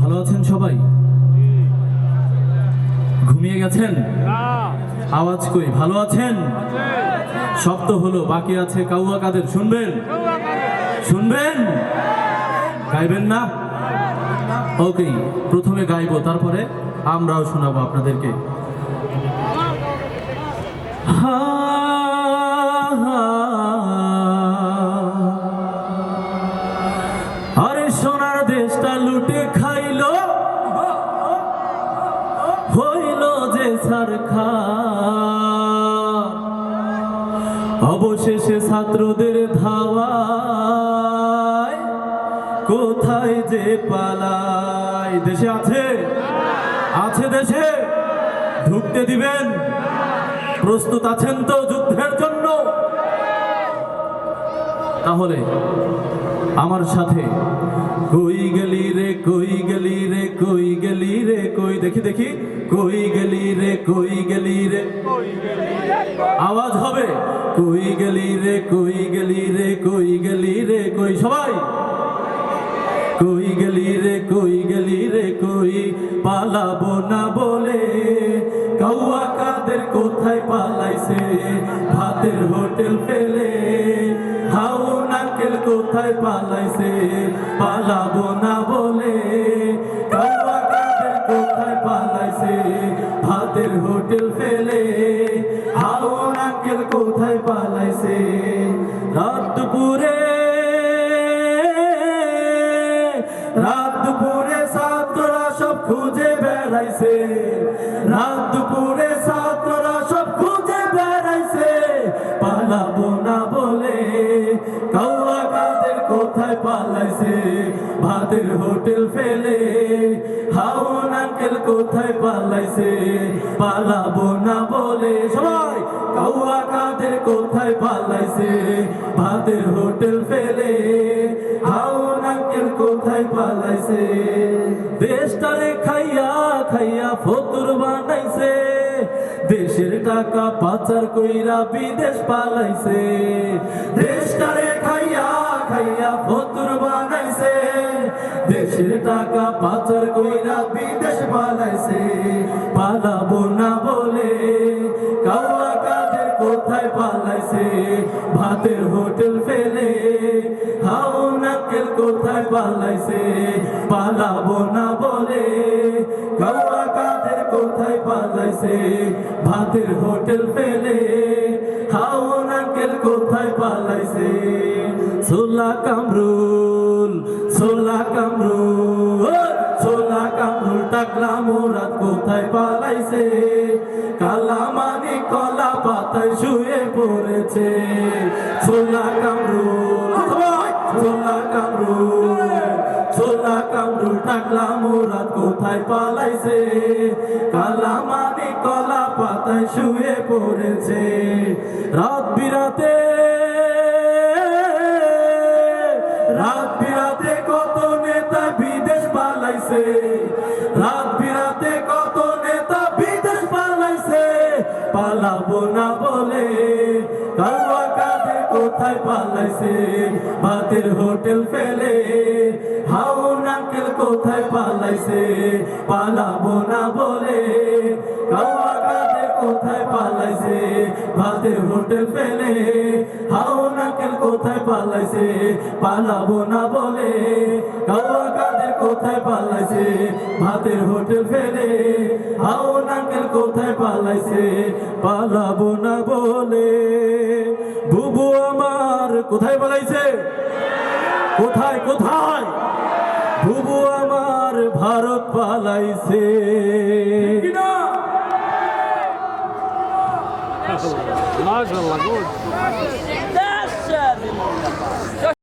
ভালো আছেন সবাই? ঘুমিয়ে গেছেন? আওয়াজ কই? ভালো আছেন? শব্দ হলো বাকি আছে কাউয়া কাদের? শুনবেন? শুনবেন? গাইবেন না? ওকে প্রথমে গাইবো তারপরে আমরাও শোনাবো আপনাদেরকে। হা, সরকার। অবশেষে ছাত্রদের ধাওয়ায় কোথায় যে পালায় দেশে আছে? আছে দেশে? ঢুকতে দিবেন? প্রস্তুত আছেন তো যুদ্ধের জন্য? তাহলে আমার সাথে, কই গেলি রে, কই গেলি রে, কই গেলি রে, কই, দেখি দেখি, কই গেলি আওয়াজ হবে, কই গেলি রে, কই গেলি রে, কই গেলি রে, কই সবাই? কই গেলি রে, কই গেলি রে, কই পালাবো না বলে, কাউয়া কাদের কোথায় পালাইছে, ভাতের হোটেল ফেলে, হাউ নাকেল কোথায় পালাইছে, পালাবো না বলে, কাউয়া কাদের কোথায় পালাইছে, ভাতের হোটেল ফেলে কোথায় পালাইছে? রাত দুপুরে রাত দুপুরে ছাত্ররা সব খুঁজে বেড়াইছে। রাত দুপুরে কোথায় পালাইছে। ভাতের হোটেল ফেলে। হাউন আঙ্কেল কোথায় পালাইছে। পালাবো না বলে। সবাই, কাউয়া কাদের কোথায় পালাইছে। ভাতের হোটেল ফেলে। হাউন আঙ্কেল কোথায় পালাইছে। দেশটারে খাইয়া খাইয়া ফতুর বানাইছে। দেশের টাকা পাচার কইরা বিদেশ পালাইছে। দেশটারে খাইয়া খাইয়া ফতুর বানাইছে। দেশের টাকা পাচার কইরা বিদেশ পালাইছে পালাবো না বলে কাউয়া কাদের কোথায় পালাইছে? ভাতের হোটেল ফেলে হাও নাকেল কোথায় পালাইছে? পালাবো না বলে কাউয়া কাদের কোথায় পালাইছে? ভাতের হোটেল ফেলে হাও নাকেল কোথায় পালাইছে? সোলা কামরুল সোলা কামরুল সোলা কামরুল টাকলা মোরাত কোথায় পালাইছে? কালামানি কলা পাতায় শুয়ে পড়েছে। সোলা কামরুল সোলা কামরুল সোলা কামরুল টাকলা মোরাত কোথায় পালাইছে? কালামানি কলা পাতায় শুয়ে পড়েছে। রাত বিরাতে রাত কত নেতা বিদেশ পালাইছে? রাত কত নেতা বিদেশ পালাইছে? পালাবো হোটেল ফেলে। হাউন আঙ্কেল কোথায় পালাইছে? পালাবো না বলে। কাউয়া কাদের কোথায় পালাইছে? ভাতের হোটেল ফেলে। হাউন আঙ্কেল কোথায় পালাইছে? পালাবো না বলে। কাউয়া কাদের কোথায় পালাইছে? ভাতের হোটেল ফেলে। হাউন আঙ্কেল কোথায় পালাইছে? পালাবো না বলে। বুবু আমার কোথায় পালাইছে? কোথায় কোথায়? বুবু আমার ভারত পালাইছে। Maşallah. chefe,